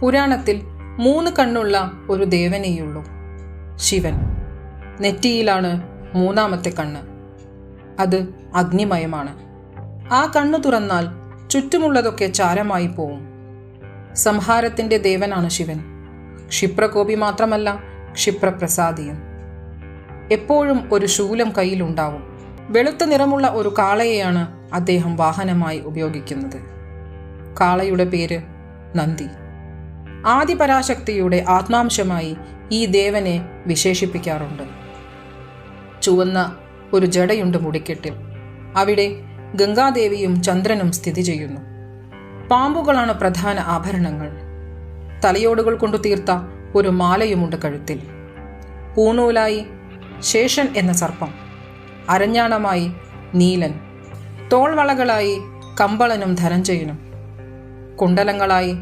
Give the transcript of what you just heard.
പുരാണത്തിൽ മൂന്ന് കണ്ണുള്ള ഒരു ദേവനെയുള്ളൂ. ശിവൻ. നെറ്റിയിലാണ് മൂന്നാമത്തെ കണ്ണ്. അത് അഗ്നിമയമാണ്. ആ കണ്ണു തുറന്നാൽ ചുറ്റുമുള്ളതൊക്കെ ചാരമായി പോവും. സംഹാരത്തിന്റെ ദേവനാണ് ശിവൻ. ക്ഷിപ്രകോപി മാത്രമല്ല ക്ഷിപ്രപ്രസാദിയും. എപ്പോഴും ഒരു ശൂലം കയ്യിലുണ്ടാവും. വെളുത്ത നിറമുള്ള ഒരു കാളയെയാണ് അദ്ദേഹം വാഹനമായി ഉപയോഗിക്കുന്നത്. കാളയുടെ പേര് നന്ദി. ആദിപരാശക്തിയുടെ ആത്മാംശമായി ഈ ദേവനെ വിശേഷിപ്പിക്കാറുണ്ട്. ചുവന്ന ഒരു ജടയുണ്ട് മുടിക്കെട്ടിൽ. അവിടെ ഗംഗാദേവിയും ചന്ദ്രനും സ്ഥിതി ചെയ്യുന്നു. പാമ്പുകളാണ് പ്രധാന ആഭരണങ്ങൾ. തലയോടുകൾ കൊണ്ടു തീർത്ത ഒരു മാലയുമുണ്ട് കഴുത്തിൽ. പൂണൂലായി ശേഷൻ എന്ന സർപ്പം. അരഞ്ഞാണമായി നീലൻ. തോൾവളകളായി കമ്പളനും ധനഞ്ജയനും. കുണ്ടലങ്ങളായി